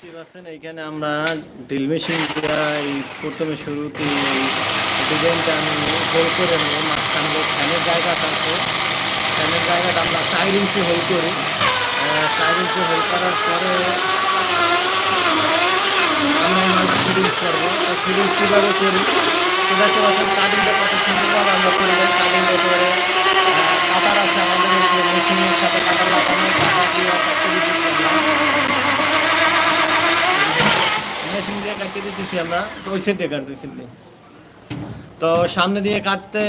দেখতে পাচ্ছেন, এইখানে আমরা ড্রিল মেশিন দিয়ে এই প্রথমে শুরুতে ডিজাইনটা আমি হোল করে নিয়ে মাঝখানে ফ্যানের জায়গাটা আছে, ফ্যানের জায়গাটা আমরা চার ইঞ্চি হোল করি। চার ইঞ্চি হোল করার পরে আমরা ফিটিংস করব। ফিটিংস কীভাবে করি? দেখতে পাচ্ছেন কাটিংটা কত সুন্দরভাবে আমরা সাথে তো সামনে দিয়ে কাটতে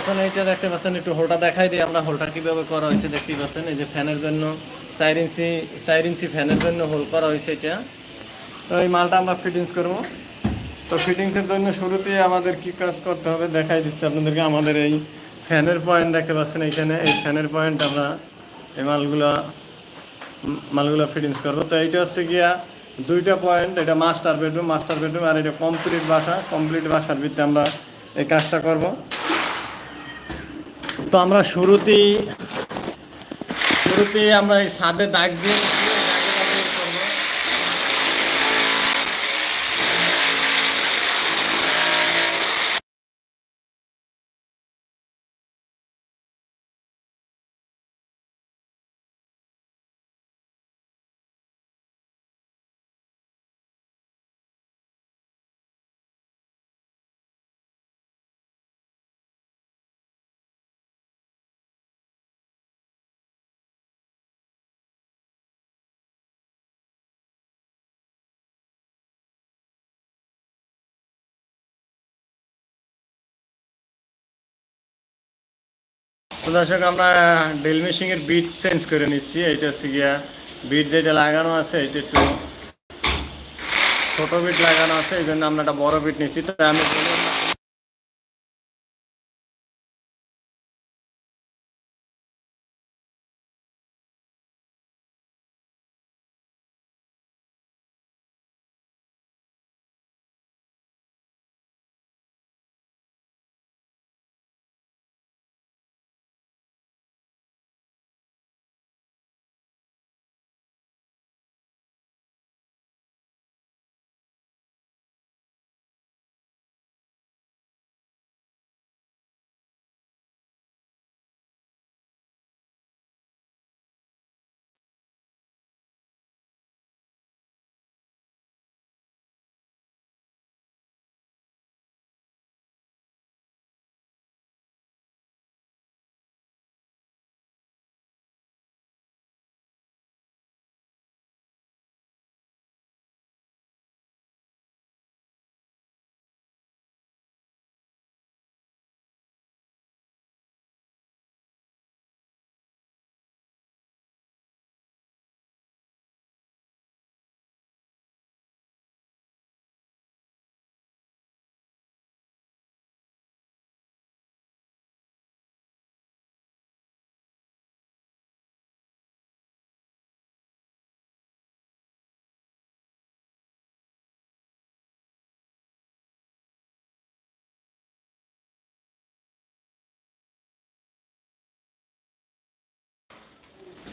এখন এইটা দেখতে পাচ্ছেন, একটু হোলটা দেখাই দিই আমরা, হোলটা কীভাবে করা হয়েছে দেখতেই পাচ্ছেন, এই যে ফ্যানের জন্য, চার ইঞ্চি চার ইঞ্চি ফ্যানের জন্য হোল করা হয়েছে এটা। তো এই মালটা আমরা ফিটিংস করব। তো ফিটিংসের জন্য শুরুতে আমাদের কি কাজ করতে হবে দেখাই দিচ্ছি আপনাদেরকে, আমাদের এই ফ্যানের পয়েন্ট দেখতে পাচ্ছেন এইখানে। এই ফ্যানের পয়েন্ট আমরা এই মালগুলো মালগুলো ফিটিংস করব। তো এইটা হচ্ছে গিয়া দুইটা পয়েন্ট, এটা মাস্টার বেডরুম মাস্টার বেডরুম আর এটা কমপ্লিট বাসা। কমপ্লিট বাসার ভিত্তিতে আমরা এই কাজটা করব। তো আমরা শুরুতেই শুরুতেই আমরা এই ছাদে দাগ দিয়ে নিচ্ছি, এই দাগে দাগে করব। তো দর্শক, আমরা ড্রিল মেশিনের বিট চেঞ্জ করে নিচ্ছি। এইটা হচ্ছে গিয়া বিট যেটা লাগানো আছে, এটা একটু ছোটো বিট লাগানো আছে, এই জন্য আমরা একটা বড় বিট নিচ্ছি। তাই আমি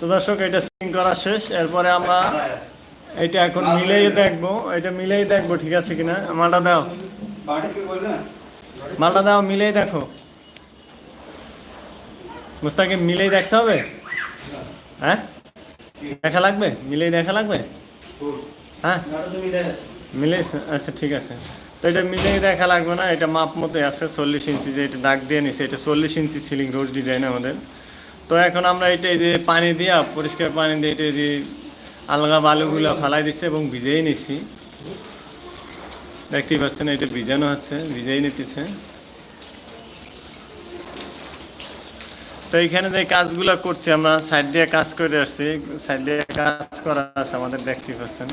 তো দর্শক, এটা সিং করা শেষ। এরপরে আমরা এটা এখন মিলেই দেখব। এটা মিলেই দেখব, ঠিক আছে কিনা? মালটা দাও। মালটা দাও, মিলেই দেখো। মুস্তাকে মিলেই দেখতে হবে? হ্যাঁ? দেখা লাগবে? মিলেই দেখা লাগবে? হ্যাঁ? মিলে আচ্ছা ঠিক আছে। তো এটা মিলেই দেখা লাগবে না। এটা মাপ মতো আছে, চল্লিশ ইঞ্চি যে এটা দাগ দিয়ে নিছে, এটা চল্লিশ ইঞ্চি সিলিং রোজ ডিজাইন আমাদের। তো এখন আমরা এটা যে পানি দিয়া, পরিষ্কার পানি দিয়ে এটা যে আলগা বালুগুলো ফালাই দিচ্ছে এবং ভিজেই নিচ্ছি দেখতেই পাচ্ছেন এটা ভিজানো হচ্ছে, ভিজেই নিতেছে। তো এইখানে যে কাজগুলো করছি, আমরা সাইড দিয়ে কাজ করে আসছি, সাইড দিয়ে কাজ করা আছে আমাদের, দেখতেই পাচ্ছেন।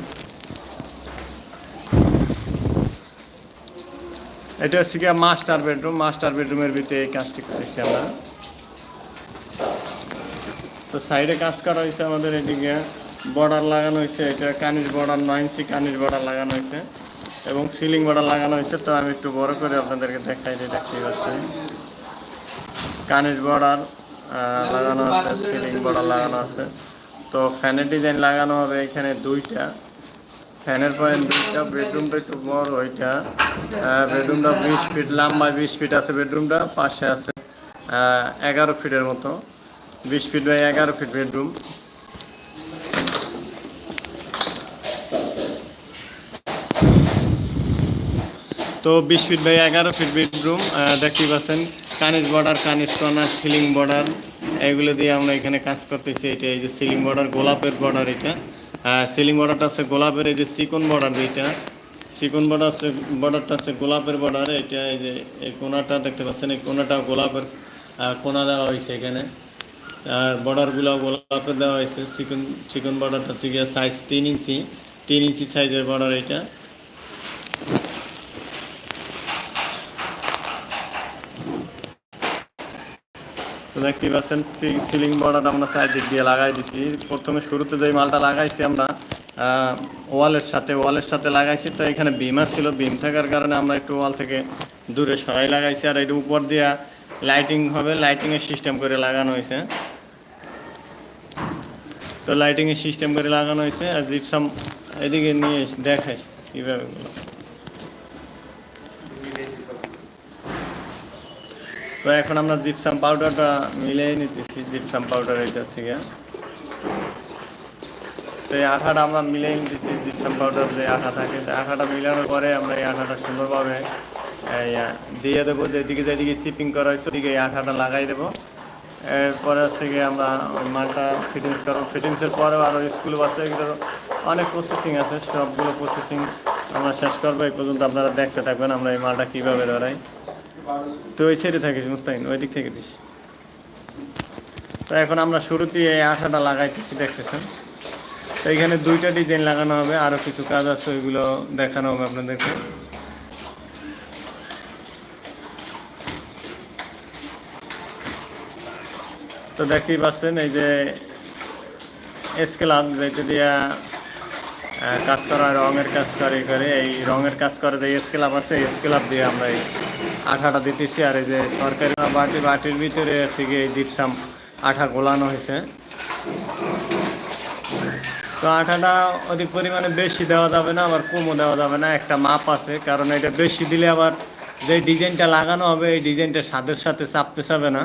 এটা হচ্ছে গিয়ে মাস্টার বেডরুম মাস্টার বেডরুমের ভিতরে এই কাজটি করতেছি আমরা। তো সাইডে কাজ করা হয়েছে আমাদের এদিকে। বর্ডার লাগানো হয়েছে, এটা কানির বর্ডার, নয় ইঞ্চি কানির বর্ডার লাগানো হয়েছে এবং সিলিং বর্ডার লাগানো হয়েছে। তো আমি একটু বড় করে আপনাদেরকে দেখাই দিই দেখতেই পাচ্ছি কানিজ বর্ডার লাগানো আছে, সিলিং বর্ডার লাগানো আছে। তো ফ্যানের ডিজাইন লাগানো হবে এখানে দুইটা। ফ্যানের পয়েন্ট দুইটা, বেডরুমটা একটু বড় ওইটা। বেডরুমটা বিশ ফিট, লম্বা বিশ ফিট আছে বেডরুমটা, পাশে আছে এগারো ফিটের মতো। বিশ ফিট বাই এগারো ফিট বেডরুম। তো বিশ ফিট বাই এগারো ফিট বেডরুম দেখতেই পাচ্ছেন, cornice border, cornice corner, ceiling border, এগুলো দিয়ে আমরা এখানে কাজ করতেছি। এটা এই যে সিলিং বর্ডার, গোলাপের বর্ডার এটা। সিলিং বর্ডারটা আছে গোলাপের, এই যে চিকন বর্ডার যেটা চিকন বর্ডার আছে বর্ডারটা আছে গোলাপের বর্ডার। এটা এই যে এই কোনাটা দেখতে পাচ্ছেন, এই কোনাটা গোলাপের কোনা দেওয়া হয়েছে এখানে। আর বর্ডারগুলো গোলাপের দেওয়া হয়েছে। চিকন চিকন বর্ডারটা হচ্ছে সাইজ তিন ইঞ্চি। তিন ইঞ্চি সাইজের বর্ডার এটা। তো দেখতেই পাচ্ছেন সিলিং বর্ডার আমরা চারদিক দিয়ে লাগাই দিছি। প্রথমে শুরুতে যে মালটা লাগাইছি আমরা ওয়ালের সাথে ওয়ালের সাথে লাগাইছি। তো এখানে বিমার ছিল বিম থাকার কারণে আমরা একটু ওয়াল থেকে দূরে সরাই লাগাইছি। আর এটা উপর দিয়া লাইটিং হবে। লাইটিংয়ের সিস্টেম করে লাগানো হয়েছে। তো লাইটিংয়ের সিস্টেম করে লাগানো হয়েছে আর জিপসাম এদিকে নিয়ে এসে দেখাই কীভাবে তো এখন আমরা জিপসাম পাউডারটা মিলিয়ে নিতেছি। জিপসাম পাউডার এটা থেকে তো এই আঠাটা আমরা মিলিয়ে নিতেছি জিপসাম পাউডার যে আঠা থাকে। তো আঠাটা মিলানোর পরে আমরা এই আঠাটা সুন্দরভাবে দিয়ে দেবো। যেদিকে যেদিকে শিপিং করা হয়েছে, ওদিকে এই আঠাটা লাগাই দেবো। এরপরে হচ্ছে গিয়ে আমরা মালটা ফিটিংস করব। ফিটিংসের পরেও আরও স্কুল বাসে এগুলোর অনেক প্রসেসিং আছে, সবগুলো প্রসেসিং আমরা শেষ করব। এই পর্যন্ত আপনারা দেখতে থাকবেন আমরা এই মালটা কীভাবে ধরাই। তো ওই সাইডে থাকিস মুস্তাহিন, ওই দিক থেকে দিস। তো এখন আমরা শুরুতে এই আঠাটা লাগাইতেছি, দেখতেছেন? তো এখানে দুইটা ডিজাইন লাগানো হবে আরও কিছু কাজ আছে, ওইগুলো দেখানো হবে আপনাদেরকে। তো দেখতেই পাচ্ছেন, এই যে স্কেলাম যেটা দিয়া কাজ করা রঙের কাজ করে করে, এই রঙের কাজ করে যে স্কেলাপ আছে, এই স্কেলাপ দিয়ে আমরা এই আঠাটা দিতেছি। আর এই যে তরকারি বাটি, বাটির ভিতরে হচ্ছে গিয়ে এই জিপসাম আঠা গোলানো হয়েছে। তো আঠাটা অধিক পরিমাণে বেশি দেওয়া যাবে না, আবার কমও দেওয়া যাবে না, একটা মাপ আছে, কারণ এটা বেশি দিলে আবার যে ডিজাইনটা লাগানো হবে, এই ডিজাইনটা স্বাদের সাথে চাপতে চাবে না।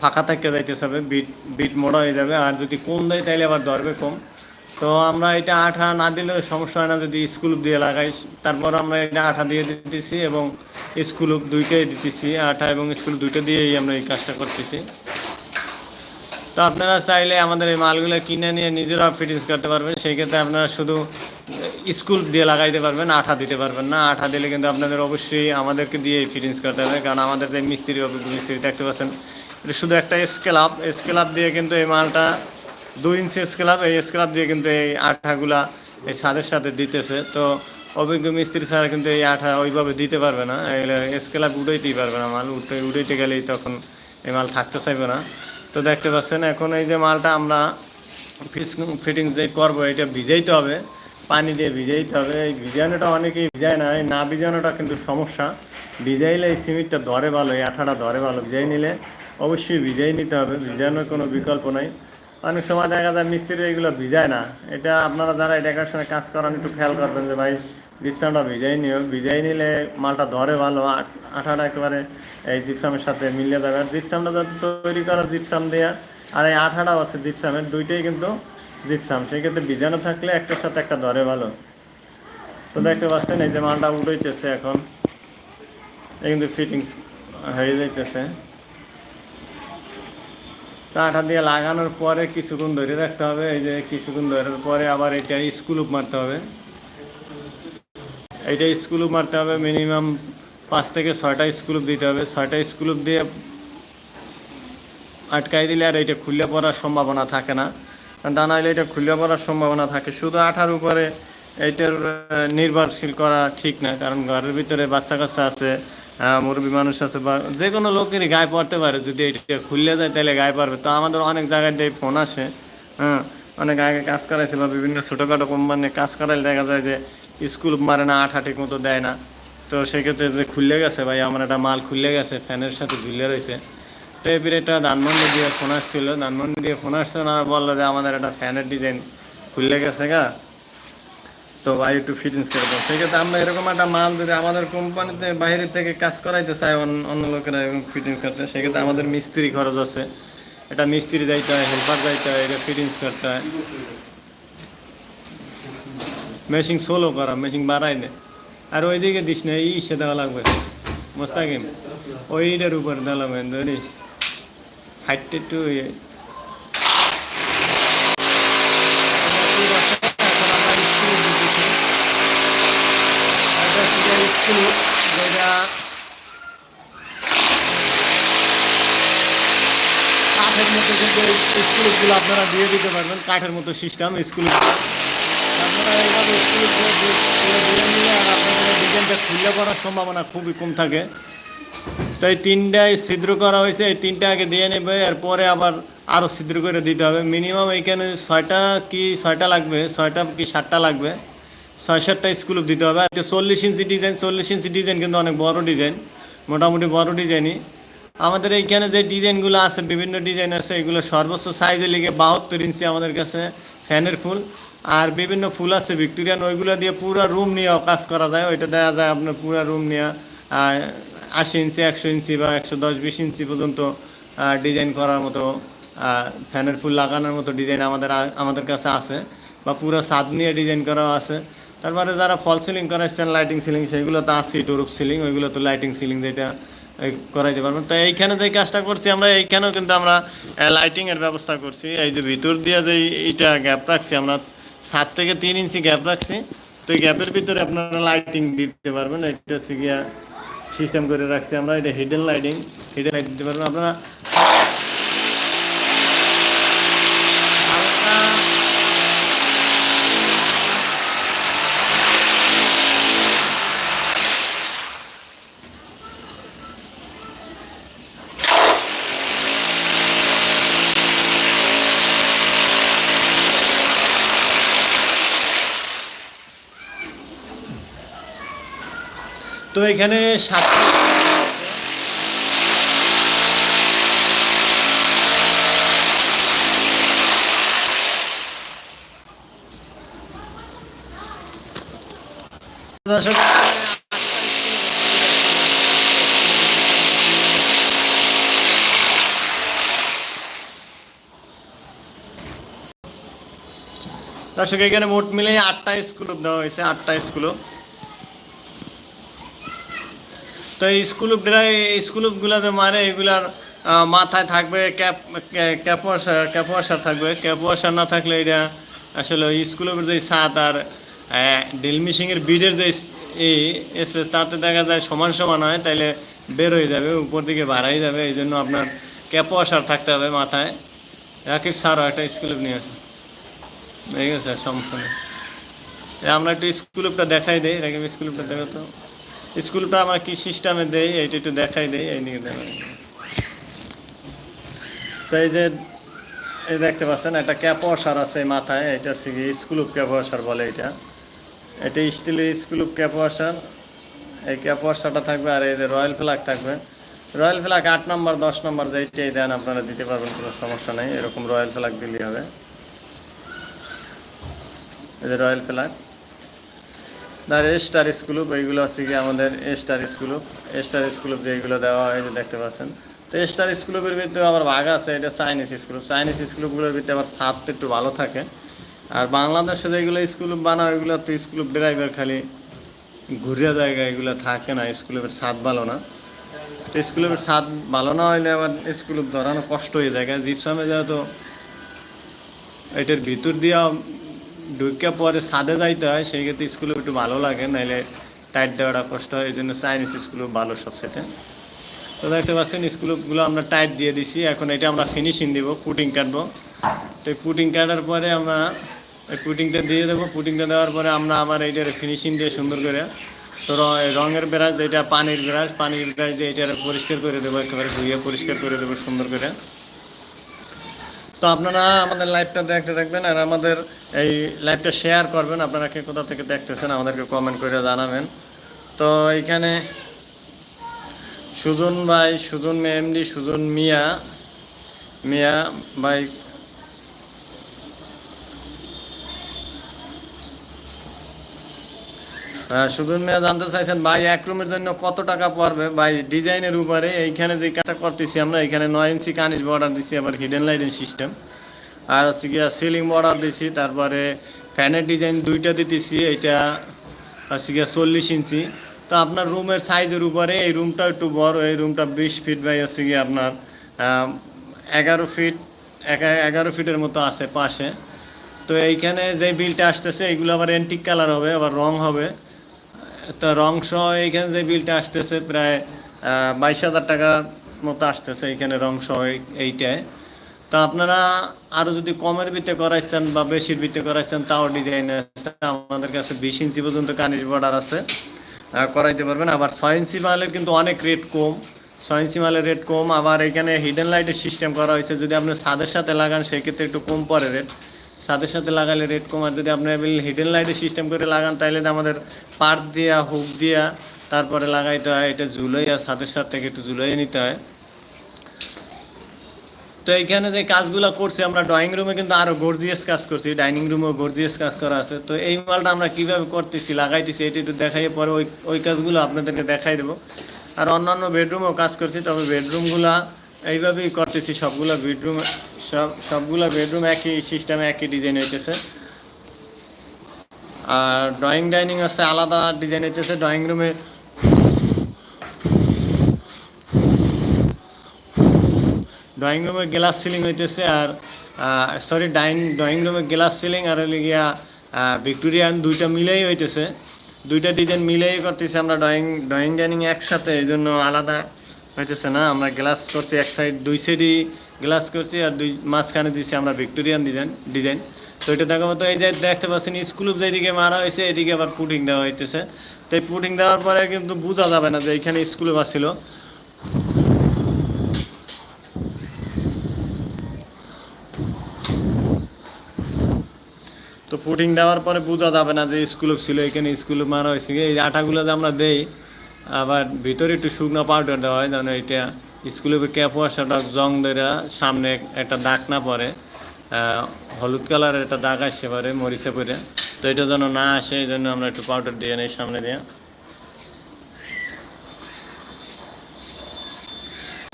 ফাঁকা থেকে যাইতে চাবে বিট বিট মোড়া হয়ে যাবে। আর যদি কম দেয় তাহলে আবার ধরবে কম। তো আমরা এটা আঠা না দিলেও সমস্যা হয় না, যদি স্কুল দিয়ে লাগাই। তারপর আমরা এটা আঠা দিয়ে দিতেছি এবং স্কুল দুইটাই দিতেছি। আঠা এবং স্কুল দুইটা দিয়েই আমরা এই কাজটা করতেছি। তো আপনারা চাইলে আমাদের এই মালগুলো কিনে নিয়ে নিজেরা ফিটিংস করতে পারবেন। সেই ক্ষেত্রে আপনারা শুধু স্কুল দিয়ে লাগাইতে পারবেন, আঠা দিতে পারবেন না। আঠা দিলে কিন্তু আপনাদের অবশ্যই আমাদেরকে দিয়ে ফিটিংস করতে হবে। কারণ আমাদের যে মিস্ত্রি মিস্ত্রি, দেখতে পাচ্ছেন শুধু একটা স্কেল আপ স্কেল আপ দিয়ে কিন্তু এই মালটা দুই ইঞ্চি স্কেল আপ এই স্কেল আপ দিয়ে কিন্তু এই আঠাগুলা এই ছাদের সাথে দিতেছে। তো অভিজ্ঞ মিস্ত্রি ছাড়া কিন্তু এই আঠা ওইভাবে দিতে পারবে না। স্কেল আপ উঠাইতেই পারবে না মাল। উঠে, উঠাইতে গেলেই তখন এই মাল থাকতে চাইবে না। তো দেখতে পাচ্ছেন এখন এই যে মালটা আমরা ফিটিং যে করব, এটা ভিজাইতে হবে। পানি দিয়ে ভিজাইতে হবে। এই ভিজানোটা অনেকেই ভিজায় না। এই না ভিজানোটা কিন্তু সমস্যা। ভিজাইলে এই সিমেন্টটা ধরে ভালো, এই আঠাটা ধরে ভালো। ভিজাই নিলে অবশ্যই ভিজাই নিতে হবে, ভিজানোর কোনো বিকল্প নাই। অনেক সময় দেখা যায় মিস্ত্রি এগুলো ভিজায় না। এটা আপনারা যারা সঙ্গে কাজ করান, একটু খেয়াল করবেন যে ভাই জিপসামটা ভিজাই নিও। ভিজাই নিলে মালটা ধরে ভালো আঠাটা একেবারে এই জিপসামের সাথে মিলিয়ে যাবে। আর জিপসামটা যাতে তৈরি করা জিপসাম দেওয়া আর এই আঠাটাও আছে জিপসামের দুইটাই কিন্তু জিপসাম সেক্ষেত্রে ভিজানো থাকলে একটার সাথে একটা ধরে ভালো। তো দেখতে পাচ্ছেন, এই যে মালটা উঠেছে এখন। এই কিন্তু ফিটিংস হয়ে যাইতেছে। তো আঠা দিয়ে লাগানোর পরে কিছুক্ষণ ধরে রাখতে হবে। এই যে কিছুক্ষণ ধরার পরে আবার এটা স্কুল মারতে হবে। এইটা স্কুল মারতে হবে মিনিমাম পাঁচ থেকে ছয়টা স্কুল দিতে হবে। ছয়টা স্কুল দিয়ে আটকাই দিলে আর এটা খুলে পড়ার সম্ভাবনা থাকে না। তা নাহলে এটা খুলে পড়ার সম্ভাবনা থাকে। শুধু আঠার উপরে এইটার নির্ভরশীল করা ঠিক না, কারণ ঘরের ভিতরে বাচ্চা কাচ্চা আছে। মুরব্বী মানুষ আছে বা যে কোনো লোকেরই গায়ে পড়তে পারে, যদি এটা খুললে যায়, তাহলে গায়ে পারবে তো আমাদের অনেক জায়গায় দিয়ে ফোন আসে হ্যাঁ অনেক আগে কাজ করাইছে বা বিভিন্ন ছোটোখাটো কোম্পানি কাজ করাইলে দেখা যায় যে স্কুল মারে না আঠা ঠিক মতো দেয় না। তো সেক্ষেত্রে যে খুললে গেছে, ভাই, আমার একটা মাল খুললে গেছে, ফ্যানের সাথে ঝুলে রয়েছে। তো এবার এটা ধানমন্ডি দিয়ে ফোন আসছিল। ধানমন্ডি দিয়ে ফোন আসছে না বলল যে আমাদের একটা ফ্যানের ডিজাইন খুললে গেছে গা। তো ভাই একটু ফিটিংস করে দাও সেক্ষেত্রে আমরা এরকম একটা মাল যদি আমাদের কোম্পানিতে বাইরে থেকে কাজ করাইতে চাই অন্য লোকেরা এরকম ফিটিংস করতে সেক্ষেত্রে আমাদের মিস্ত্রি খরচ আছে। এটা মিস্ত্রি যাইতে হয় হেল্পার যাইতে হয়, এটা ফিটিংস করতে হয়। মেশিন সোলো করা মেশিন বাড়াই দে আর ওইদিকে দিস না, এই সে দেওয়া লাগবে। মোস্তাকিম, ওইটার উপর দেওয়া লাগবে, ধরিস। হাইটটা একটু স্কুল যেটা কাঠের মতো কিন্তু স্কুলগুলো আপনারা দিয়ে দিতে পারবেন, কাঠের মতো সিস্টেম স্কুল আপনারা এইভাবে স্কুল দিয়ে নিলে আর আপনাদের ডিজাইনটা খুললে করার সম্ভাবনা খুবই কম থাকে। তো এই তিনটায় ছিদ্র করা হয়েছে, এই তিনটা আগে দিয়ে নেবে, এরপরে আবার আরও ছিদ্র করে দিতে হবে। মিনিমাম এইখানে ছয়টা কি ছয়টা লাগবে? ছয়টা কি সাতটা লাগবে? ছয় সাতটা স্কুল দিতে হবে। আর চল্লিশ ইঞ্চি ডিজাইন চল্লিশ ইঞ্চি ডিজাইন কিন্তু অনেক বড় ডিজাইন মোটামুটি বড় ডিজাইনই আমাদের এইখানে যে ডিজাইনগুলো আছে, বিভিন্ন ডিজাইন আছে, এগুলো সর্বোচ্চ সাইজে লিগে বাহাত্তর ইঞ্চি আমাদের কাছে ফ্যানের ফুল। আর বিভিন্ন ফুল আছে ভিক্টোরিয়ান, ওইগুলো দিয়ে পুরো রুম নিয়েও কাজ করা যায়। ওইটা দেওয়া যায় আপনার পুরো রুম নিয়ে আশি ইঞ্চি, একশো ইঞ্চি বা একশো দশ, বিশ ইঞ্চি পর্যন্ত ডিজাইন করার মতো ফ্যানের ফুল লাগানোর মতো ডিজাইন আমাদের আমাদের কাছে আছে বা পুরো ছাদ নিয়ে ডিজাইন করাও আছে। তারপরে যারা ফল সিলিং করাচ্ছেন লাইটিং সিলিং সেগুলো তো আছে টুরুপ সিলিং ওইগুলো তো লাইটিং সিলিং যেটা করাইতে পারবেন তো এইখানে যে কাজটা করছি আমরা, এইখানেও কিন্তু আমরা লাইটিংয়ের ব্যবস্থা করছি। এই যে ভিতর দিয়ে যে এইটা গ্যাপ রাখছি, আমরা সাত থেকে তিন ইঞ্চি গ্যাপ রাখছি। তো এই গ্যাপের ভিতরে আপনারা লাইটিং দিতে পারবেন। এটা হচ্ছে গিয়া সিস্টেম করে রাখছি আমরা, এটা হিডেন লাইটিং হিডেন লাইট দিতে পারবেন। আপনারা তো এখানে দর্শক দর্শক এখানে মোট মিলে আটটা স্কুল দেওয়া হয়েছে আটটা স্কুল তো এই স্কুলগুলা এই স্কুলগুলোতে মারে এগুলার মাথায় থাকবে, ক্যাপ ক্যাপ ক্যাপ ওয়াশার থাকবে। ক্যাপ ওয়াশার না থাকলে এটা আসলে ওই স্কুলের যে ছাদ আর ড্রিল মিশিংয়ের বিডের যে এই স্পেস, তাতে দেখা যায় সমান সমান হয়, তাইলে বের হয়ে যাবে, উপর দিকে বাড়াই যাবে, এই জন্য আপনার ক্যাপ ওয়াশার থাকতে হবে মাথায়। রাকিব স্যারও একটা স্কুলে নিয়ে আসুন। ঠিক আছে সমস্যা নেই। আমরা একটু স্কুলটা দেখাই দেই, রাকিব স্কুলটা দেখো তো। স্কুলটা আমরা কি সিস্টেমে দেই, এইটা একটু দেখাই দেই, এই নিয়ে তো এই যে এই দেখতে পাচ্ছেন, একটা ক্যাপ ওয়াশার আছে মাথায়, এটা কি স্কুল ক্যাপ ওয়াশার বলে এটা। এটা স্টিলের স্কুল ক্যাপ ওয়াশার। এই ক্যাপ ওয়াশারটা থাকবে আর এই যে রয়্যাল ফ্ল্যাগ থাকবে। রয়্যাল ফ্ল্যাগ আট নম্বর, দশ নম্বর যেইটাই দেন, আপনারা দিতে পারবেন, কোনো সমস্যা নেই। এরকম রয়্যাল ফ্ল্যাগ দিলেই হবে। এই যে রয়্যাল ফ্ল্যাগ আর স্টার স্কুলুপ এইগুলো হচ্ছে কি আমাদের স্টার স্কুলুপ স্টার স্কুলুপ যেগুলো দেওয়া হয় দেখতে পাচ্ছেন। তো স্টার স্কুলুপের ভিতরে আবার ভাগ আছে, এটা চাইনিজ স্কুলুপ চাইনিজ স্কুলুপগুলোর ভিতরে আবার তো একটু ভালো থাকে। আর বাংলাদেশে যেগুলো স্কুলুপ বানায়, ওইগুলো তো স্কুলুপ ড্রাইভার খালি ঘুরিয়া জায়গা এগুলো থাকে না স্কুলের ছাদ ভালো না। তো স্কুলের ছাদ ভালো না হইলে আবার স্কুলুপ ধরানো কষ্ট হয়ে যায়। জিপসামে যেহেতু এটার ভিতর দিয়া ঢুকে পরে ছাদে যাইতে হয়, সেই ক্ষেত্রে স্কুলে একটু ভালো লাগে, নাইলে টাইট দেওয়াটা কষ্ট হয়, এই জন্য চাইনিজ স্কুলও ভালো সবচেয়ে তো দেখতে পাচ্ছেন স্কুলগুলো আমরা টাইট দিয়ে দিছি, এখন এটা আমরা ফিনিশিং দিব পুটিং কাটবো। তো এই পুটিং কাটার পরে আমরা, এই পুটিংটা দিয়ে দেবো পুটিংটা দেওয়ার পরে আমরা আবার এইটার ফিনিশিং দিয়ে সুন্দর করে, তো রঙের ব্রাশ, যেটা পানির ব্রাশ পানির ব্রাশ দিয়ে এটা পরিষ্কার করে দেবো, একেবারে ধুয়ে পরিষ্কার করে দেবো সুন্দর করে। তো আপনারা আমাদের লাইভটা দেখতে থাকবেন আর আমাদের এই লাইভটা শেয়ার করবেন। আপনারা কে কোথা থেকে দেখতেছেন আমাদেরকে কমেন্ট করে জানাবেন। তো এখানে সুজন ভাই, সুজন এমডি, সুজন মিয়া মিয়া ভাই সুজন মিয়া জানতে চাইছেন, ভাই, এক রুমের জন্য কত টাকা পড়বে? ভাই, ডিজাইনের উপরে এইখানে যে কাটা করতেছি আমরা, এখানে নয় ইঞ্চি কানিজ বর্ডার দিছি, আবার হিডেন লাইটিং সিস্টেম আর হচ্ছে গিয়া সিলিং বর্ডার দিছি, তারপরে ফ্যানের ডিজাইন দুইটা দিতেছি এটা হচ্ছে গিয়া চল্লিশ ইঞ্চি। তো আপনার রুমের সাইজের উপরে এই রুমটা একটু বড়, এই রুমটা বিশ ফিট বাই হচ্ছে গিয়ে আপনার এগারো ফিট এগারো ফিটের মতো আছে পাশে। তো এইখানে যে বিলটা আসতেছে এইগুলো আবার অ্যান্টিক কালার হবে, আবার রং হবে। তো রং সহ এইখানে যে বিলটা আসতেছে প্রায় বাইশ হাজার টাকার মতো আসতেছে এইখানে রং সহ এই- এইটায়। তো আপনারা আরও যদি কমের ভিতরে করাইছেন বা বেশির ভিতরে করাইছেন, তাও ডিজাইন আছে। আমাদের কাছে বিশ ইঞ্চি পর্যন্ত কানির বর্ডার আছে। করাইতে পারবেন। আবার ছয় ইঞ্চি মালের কিন্তু অনেক রেট কম। ছয় ইঞ্চি মালের রেট কম। আবার এখানে হিডেন লাইটের সিস্টেম করা হয়েছে। যদি আপনি ছাদের সাথে লাগান, সেক্ষেত্রে একটু কম পরে রেট ছাদের সাথে লাগালে রেট কম আর যদি আপনি হিডেন লাইটের সিস্টেম করে লাগান তাহলে তো আমাদের পার্ট দিয়া হুক দিয়া, তারপরে লাগাইতে হয়, এটা ঝুলাইয়া ছাদের সাথে থেকে একটু ঝুলাইয়ে নিতে হয়। তো এইখানে যে কাজগুলো করছি, আমরা ড্রয়িং রুমে কিন্তু আরও গর্জিয়াস কাজ করছি ডাইনিং রুমেও গর্জিয়াস কাজ করা আছে। তো এই মালটা আমরা কীভাবে করতেছি, লাগাইতেছি, এটা একটু দেখাই পরে ওই ওই কাজগুলো আপনাদেরকে দেখাই দেবো। আর অন্যান্য বেডরুমেও কাজ করছি, তবে বেডরুমগুলা এইভাবেই করতেছি, সবগুলো বেডরুম সব, সবগুলো বেডরুম একই সিস্টেমে একই ডিজাইন হইতেছে। আর ড্রয়িং ডাইনিং আছে, আলাদা ডিজাইন হইতেছে ড্রয়িং রুমে ড্রয়িং রুমে গ্লাস সিলিং হইতেছে আর সরি ডাইন ড্রয়িং রুমে গ্লাস সিলিং আর হলে গিয়া ভিক্টোরিয়ান দুইটা মিলেই হইতেছে। দুইটা ডিজাইন মিলেই করতেছি আমরা ড্রয়িং ড্রয়িং ডাইনিং একসাথে, এই জন্য আলাদা হইতেছে না, আমরা গ্লাস করছি এক সাইড দুই সাইডই গ্লাস করছি আর দুই মাঝখানে দিচ্ছি আমরা ভিক্টোরিয়ান ডিজাইন ডিজাইন তো এটা দেখো তো এই যে দেখতে পাচ্ছেন স্কুল যেদিকে মারা হয়েছে, এদিকে আবার পুটিং দেওয়া হইতেছে। তো এই পুটিং দেওয়ার পরে কিন্তু বোঝা যাবে না যে এইখানে স্কুলে ছিল তো ফুটিং দেওয়ার পরে বোঝা যাবে না যে স্কুল ছিল, এখানে স্কুল মারা হয়েছে। এই আটাগুলো যে আমরা দেই আবার ভিতরে একটু শুকনো পাউডার দেওয়া হয়, যেন এটা স্কুলে ক্যাপ ওয়াশাটা জং ধরে সামনে একটা দাগ না পড়ে। হলুদ কালারের একটা দাগ আসতে পারে, মরিচে পরে তো এটা যেন না আসে, এই জন্য আমরা একটু পাউডার দিয়ে নিই সামনে দিয়ে।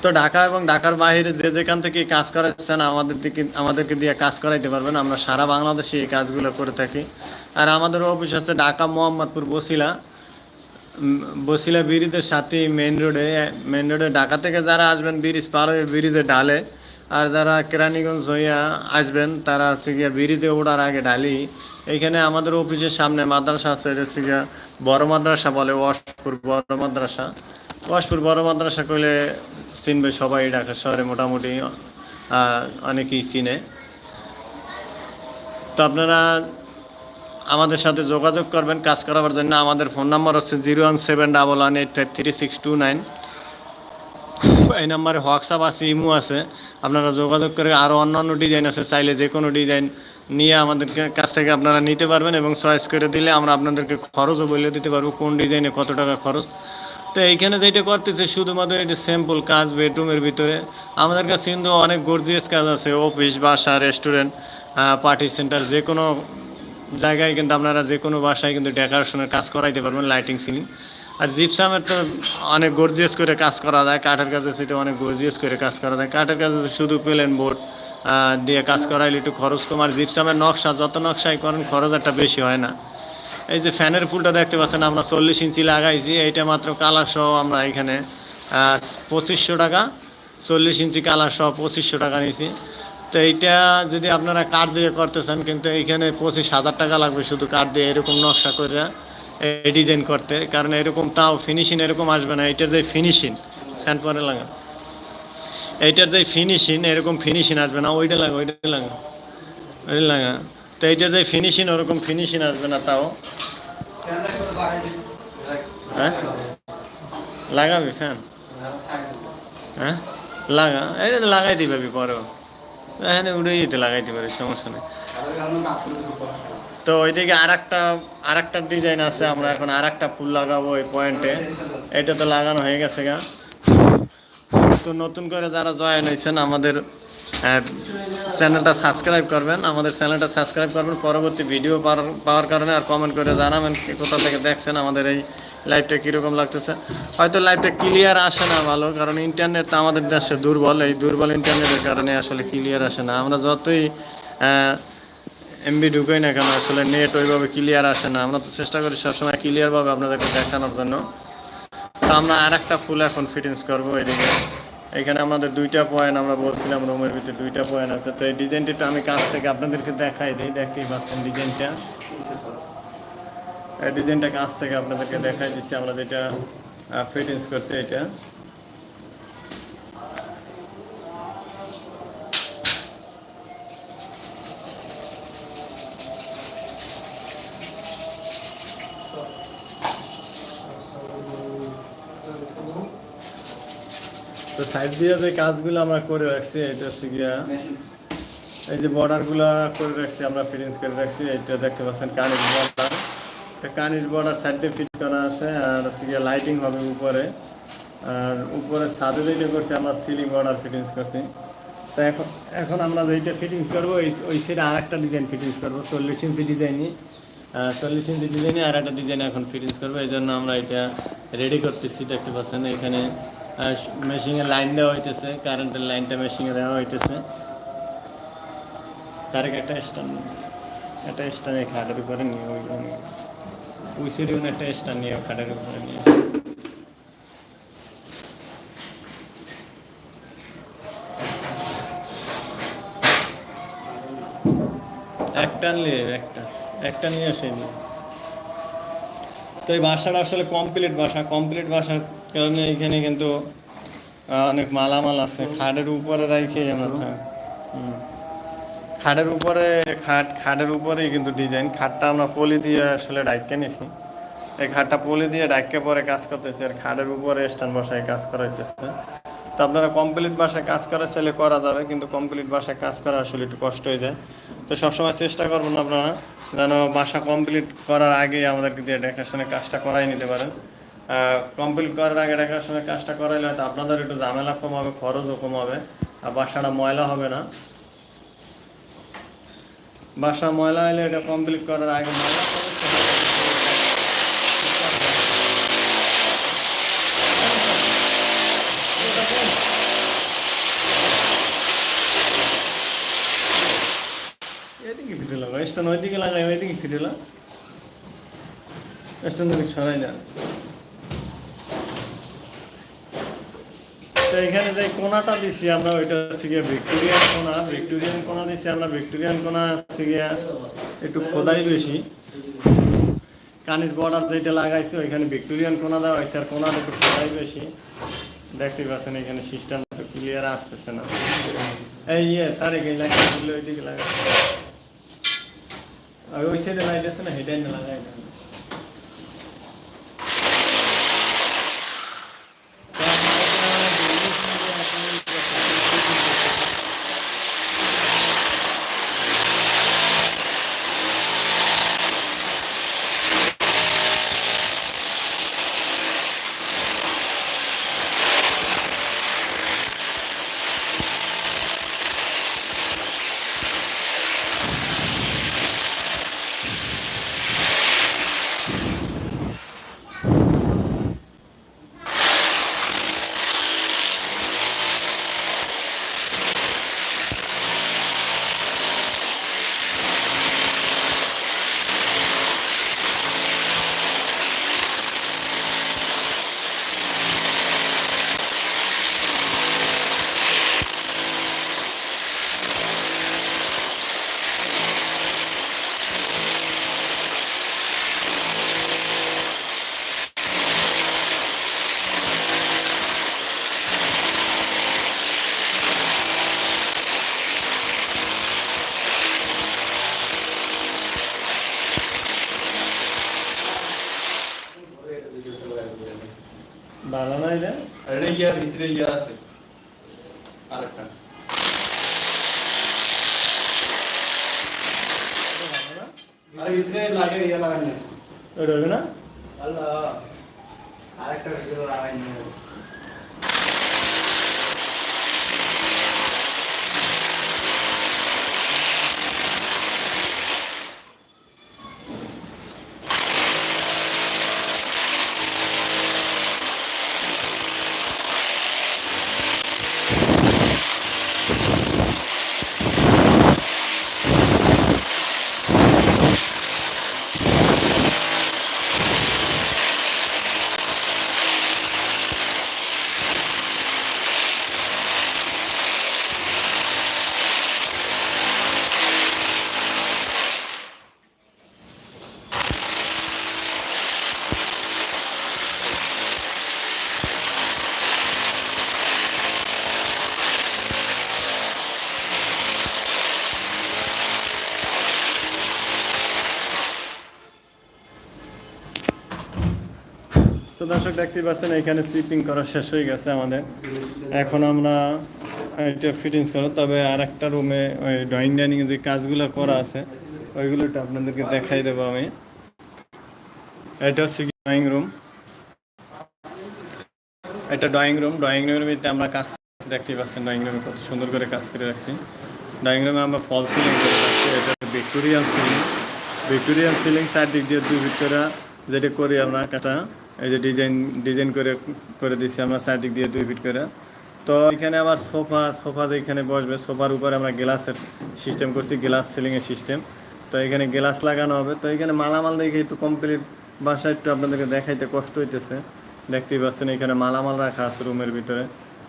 তো ঢাকা এবং ঢাকার বাইরে যে যেখান থেকে কাজ করাচ্ছেন, আমাদের দিকে, আমাদেরকে দিয়ে কাজ করাইতে পারবেন। আমরা সারা বাংলাদেশে এই কাজগুলো করে থাকি। আর আমাদের অফিস আছে ঢাকা মোহাম্মদপুর বসিলা। বসিলা ব্রিজের সাথে মেন রোডে মেন রোডে ঢাকা থেকে যারা আসবেন, ব্রিজ পার হয়ে ব্রিজে ঢালে, আর যারা কেরানীগঞ্জ হইয়া আসবেন, তারা হচ্ছে গিয়া ব্রিজে ওড়ার আগে ঢালি। এইখানে আমাদের অফিসের সামনে মাদ্রাসা আছে হচ্ছে গিয়া বড় মাদ্রাসা বলে, ওয়াশপুর বড় মাদ্রাসা। ওয়াশপুর বড় মাদ্রাসা করলে চিনবে সবাই, ঢাকা শহরে মোটামুটি অনেকেই চিনে। তো আপনারা আমাদের সাথে যোগাযোগ করবেন কাজ করাবার জন্য। আমাদের ফোন নাম্বার হচ্ছে zero one seven double one eight five three six two nine. এই নাম্বারে হোয়াটসঅ্যাপ আছে, ইমো আছে। আপনারা যোগাযোগ করে আরও অন্যান্য ডিজাইন আছে, চাইলে যে কোনো ডিজাইন নিয়ে আমাদের কাছ থেকে আপনারা নিতে পারবেন এবং চয়েস করে দিলে আমরা আপনাদেরকে খরচও বলে দিতে পারব কোন ডিজাইনে কত টাকা খরচ। তো এইখানে যেটা করতেছে, শুধুমাত্র এটা সিম্পল কাজ বেডরুমের ভিতরে। আমাদের কাছে কিন্তু অনেক গর্জিয়াস কাজ আছে অফিস বাসা রেস্টুরেন্ট পার্টি সেন্টার যে কোনো জায়গায় কিন্তু আপনারা যে কোনো বাসায় কিন্তু ডেকোরেশনের কাজ করাইতে পারবেন লাইটিং সিলিং আর জিপসামের তো অনেক গর্জিয়াস করে কাজ করা যায়, কাঠের কাজে সেটা অনেক গর্জিয়াস করে কাজ করা যায়। কাঠের কাজে শুধু প্লেন বোর্ড দিয়ে কাজ করাইলে একটু খরচ কম। আর জিপসামের নকশা, যত নকশাই করেন, খরচ একটা বেশি হয় না। এই যে ফ্যানের ফুলটা দেখতে পাচ্ছেন, আমরা চল্লিশ ইঞ্চি লাগাইছি, এইটা মাত্র কালার সহ আমরা এখানে পঁচিশশো টাকা, চল্লিশ ইঞ্চি কালার সহ পঁচিশশো টাকা নিয়েছি। তো এইটা যদি আপনারা কাঠ দিয়ে করতেছেন, কিন্তু এইখানে পঁচিশ হাজার টাকা লাগবে শুধু কাঠ দিয়ে এরকম নকশা করে এই ডিজাইন করতে। কারণ এরকম তাও ফিনিশিং এরকম আসবে না, এইটার যে ফিনিশিং ফ্যান পরে লাগা এইটার যে ফিনিশিং এরকম ফিনিশিং আসবে না, ওইটা লাগা ওইটা লাগা ওইটা লাগা তো এইটার যে ফিনিশিং ওরকম ফিনিশিং আসবে না তাও। হ্যাঁ? লাগাবি ফ্যান হ্যাঁ? লাগা এটা লাগাই দিবি পরেও। এখানে উড়েই এটা লাগাইতে পারে, সমস্যা নেই। তো ওইদিকে আর একটা আর একটা ডিজাইন আছে, আমরা এখন আর একটা ফুল লাগাবো ওই পয়েন্টে এটা তো লাগানো হয়ে গেছে গা। যেহেতু নতুন করে যারা জয়েন হয়েছেন, আমাদের চ্যানেলটা সাবস্ক্রাইব করবেন। আমাদের চ্যানেলটা সাবস্ক্রাইব করবেন। পরবর্তী ভিডিও পাওয়ার কারণে আর কমেন্ট করে জানাবেন কোথা থেকে দেখছেন আমাদের এই লাইভটা কীরকম লাগতেছে? হয়তো লাইভটা ক্লিয়ার আসে না ভালো, কারণ ইন্টারনেট তো আমাদের দেশে দুর্বল। এই দুর্বল ইন্টারনেটের কারণে আসলে ক্লিয়ার আসে না। আমরা যতই এমবি ঢুকাই না কেন, আসলে নেট ওইভাবে ক্লিয়ার আসে না। আমরা তো চেষ্টা করি সবসময় ক্লিয়ারভাবে আপনাদেরকে দেখানোর জন্য। তো আমরা আর একটা ফুল এখন ফিটিংস করব এদিকে। এখানে আমাদের দুইটা পয়েন্ট আমরা বলছিলাম রুমের ভিতরে দুইটা পয়েন্ট আছে। তো এই ডিজাইনটা আমি কাছ থেকে আপনাদেরকে দেখাই দিই, দেখতেই পাচ্ছেন ডিজাইনটা ডিজাইনটা কাছ থেকে আপনাদেরকে দেখাই দিচ্ছি, আমরা যেটা ফিটিংস করছি এটা। তো সাইড দিয়ে যে কাজগুলো আমরা করে রাখছি, এটা হচ্ছে গিয়া, এই যে বর্ডারগুলো করে রাখছি, আমরা ফিটিংস করে রাখছি, এটা দেখতে পাচ্ছেন cornice border cornice border side fit করা আছে, আর হচ্ছে লাইটিং হবে উপরে। আর উপরে ছাদে যেটা করছি, আমরা সিলিং বর্ডার ফিটিংস করছি। তো এখন এখন আমরা যেইটা ফিটিংস করব ওই ওই সাইডে আর একটা ডিজাইন ফিটিংস করব। চল্লিশ ইঞ্চি ডিজাইনই চল্লিশ ইঞ্চি ডিজাইনে আর একটা ডিজাইন এখন ফিটিংস করব। এই জন্য আমরা এটা রেডি করতেছি, দেখতে পাচ্ছেন এখানে। মেশিনের লাইন দেওয়া হইতেছে কারেন্টের লাইনটা মেশিনে দেওয়া হইতেছে। তার একটা স্ট্যান্ড একটা স্ট্যান্ড খাটের উপরে নিয়ে ওই ওই একটা স্ট্যান্ড নিয়ে খাটের উপরে নিয়ে। একটা নিয়ে, একটা একটা নিয়ে আসেনি তো এই বাসাটা আসলে কমপ্লিট বাসা কমপ্লিট বাসার কারণে এখানে কিন্তু অনেক মালামাল আছে খাটের উপরে রাখে আমরা থাক হুম। খাটের উপরে, খাট, খাটের উপরেই কিন্তু ডিজাইন খাটটা আমরা পলি দিয়ে আসলে ডাইকে নিছি। এই খাটটা পলি দিয়ে ডাইকে পরে কাজ করতেছে আর খাটের উপরে স্ট্যান্ড বসায় কাজ করা হইতেছে তো আপনারা কমপ্লিট বাসায় কাজ করা চাইলে করা যাবে, কিন্তু কমপ্লিট বাসায় কাজ করা আসলে একটু কষ্ট হয়ে যায়। তো সবসময় চেষ্টা করবেন আপনারা যেন বাসা কমপ্লিট করার আগে আমাদেরকে দিয়ে দেখাশোনা কাজটা করাই নিতে পারেন। কমপ্লিট করার আগে দেখাশোনা কাজটা করাইলে হয়তো আপনাদের একটু ঝামেলা কম হবে, খরচও কম হবে। আর বাসাটা ময়লা হবে না। বাসা ময়লা হলে এটা কমপ্লিট করার আগে ময়লা এদিকে ফিটে লাগা স্ট্যান্ড ওইদিকে লাগাই ওইদিকে ফিটে লাগ স্ট্যান্ড সরাই না এখানে যে কোনাটা দিছি আমরা, ওইটা হচ্ছে গিয়ে ভিক্টোরিয়ান কোনা। ভিক্টোরিয়ান কোনা দিছি আমরা, ভিক্টোরিয়ান কোনা হচ্ছে গিয়া একটু খোদাই বেশি। কানের বর্ডার যেটা লাগাইছে, ওইখানে ভিক্টোরিয়ান কোনা দেওয়া হয়েছে, আর কোনার একটু খোদাই বেশি। দেখতে পাচ্ছেন এখানে সিস্টেম তো ক্লিয়ার আসতেছে না। এই ইয়ে তার লাগাই দিলে ওইদিকে লাগাই। ওই সাইডে আছে না হেডাই না লাগাই না ভালো না এটা আর এটা ইয়ার ভিতরে ইয়া আছে আরেকটা আর ভিতরে লাগে ইয়া লাগানো আছে ওইটা হবে না আল্লাহ আরেকটা ভিতরে লাগাই তো দর্শক দেখতে পাচ্ছেন, এখানে স্লিপিং করা শেষ হয়ে গেছে আমাদের। এখন আমরা এটা ফিটিংস করো তবে আর একটা রুমে ওই ড্রয়িং ডাইনিং যে কাজগুলো করা আছে ওইগুলো একটু আপনাদেরকে দেখাই দেবো আমি। এটা হচ্ছে ড্রয়িং রুম এটা ড্রয়িং রুম ড্রয়িং রুমের ভিতরে আমরা কাজ দেখতেই পাচ্ছেন ড্রয়িং রুমে কত সুন্দর করে কাজ করে রাখছি। ড্রয়িং রুমে আমরা ফল সিলিং করে রাখছি, এটা ভিক্টোরিয়ান সিলিং ভিক্টোরিয়ান সিলিং চারদিক দিয়ে দুই ভিতরে যেটা করি আমরা, কাটা। এই যে ডিজাইন ডিজাইন করে করে দিচ্ছি আমরা চারদিক দিয়ে দুই ফিট করে। তো এখানে আবার সোফা সোফা এখানে বসবে, সোফার উপরে আমরা গ্লাসের সিস্টেম করছি গ্লাস সিলিংয়ের সিস্টেম তো এখানে গ্লাস লাগানো হবে। তো এখানে মালামাল দেখে একটু কমপ্লিট বাসা একটু আপনাদেরকে দেখাইতে কষ্ট হইতেছে। দেখতেই পাচ্ছেন এখানে মালামাল রাখা আছে রুমের ভিতরে।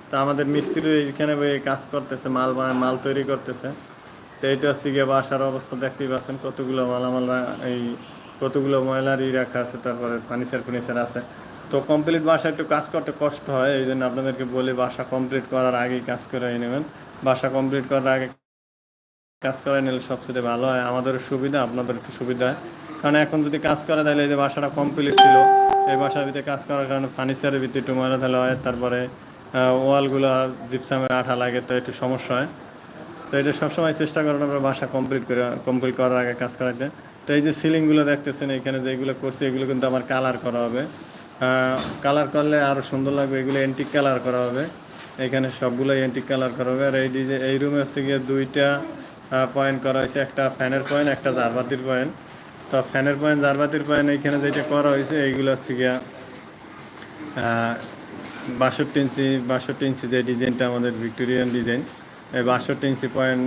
তো আমাদের মিস্ত্রি এখানে কাজ করতেছে, মাল মাল তৈরি করতেছে। তো এটা হচ্ছে গিয়ে বাসার অবস্থা, দেখতেই পাচ্ছেন কতগুলো মালামাল এই কতগুলো ময়লার ই রাখা আছে, তারপরে ফার্নিচার ফার্নিচার আছে। তো কমপ্লিট বাসা একটু কাজ করতে কষ্ট হয়, এই জন্য আপনাদেরকে বলি বাসা কমপ্লিট করার আগেই কাজ করে নেবেন। বাসা কমপ্লিট করার আগে কাজ করে নিলে সবচেয়ে ভালো হয়। আমাদের সুবিধা আপনাদের একটু সুবিধা হয়। কারণ এখন যদি কাজ করে, তাহলে এই যে বাসাটা কমপ্লিট ছিল, এই বাসার ভিতরে কাজ করার কারণে ফার্নিচারের ভিতরে একটু ময়লা ফেলা হয়, তারপরে ওয়ালগুলো জিপসামের আঠা লাগে, তো একটু সমস্যা হয়। তো এটা সবসময় চেষ্টা করেন আমরা বাসা কমপ্লিট করে কমপ্লিট করার আগে কাজ করাতে তো এই যে সিলিংগুলো দেখতেছেন, এখানে যেগুলো করছি, এগুলো কিন্তু আমার কালার করা হবে। কালার করলে আরও সুন্দর লাগবে, এগুলো এন্টিক কালার করা হবে। এখানে সবগুলো এন্টিক কালার করা হবে। আর এই ডিজে এই রুমে হচ্ছে গিয়ে দুইটা পয়েন্ট করা হয়েছে। একটা ফ্যানের পয়েন্ট একটা জারবাতির পয়েন্ট তো ফ্যানের পয়েন্ট জারবাতির পয়েন্ট এখানে যেটা করা হয়েছে, এইগুলো হচ্ছে গিয়া বাষট্টি ইঞ্চি বাষট্টি ইঞ্চি যে ডিজাইনটা আমাদের ভিক্টোরিয়ান ডিজাইন বাষট্টি ইঞ্চি পয়েন্ট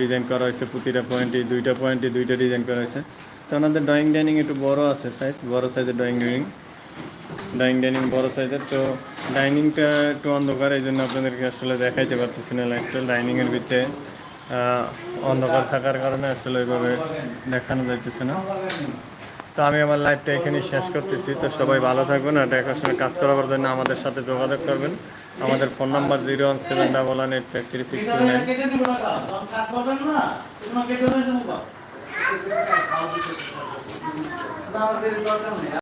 ডিজাইন করা হয়েছে, প্রতিটা পয়েন্টে দুইটা পয়েন্টে দুইটা ডিজাইন করা হয়েছে। তো আমাদের ড্রয়িং ডাইনিং একটু বড় আছে সাইজ বড় সাইজের ড্রয়িং ডাইনিং ডাইনিং ডাইনিং বড় সাইজের তো ডাইনিংটা একটু অন্ধকার, এই জন্য আপনাদেরকে আসলে দেখাইতে পারতেছি না লাইটটা ডাইনিংয়ের ভিতরে অন্ধকার থাকার কারণে আসলে ওইভাবে দেখানো যাইতেছে না। তো আমি আমার লাইফটা এখানে শেষ করতেছি। তো সবাই ভালো থাকবেন আর দেখাশোনা কাজ করার জন্য আমাদের সাথে যোগাযোগ করবেন। আমাদের phone number zero one seven double one eight five three six two nine.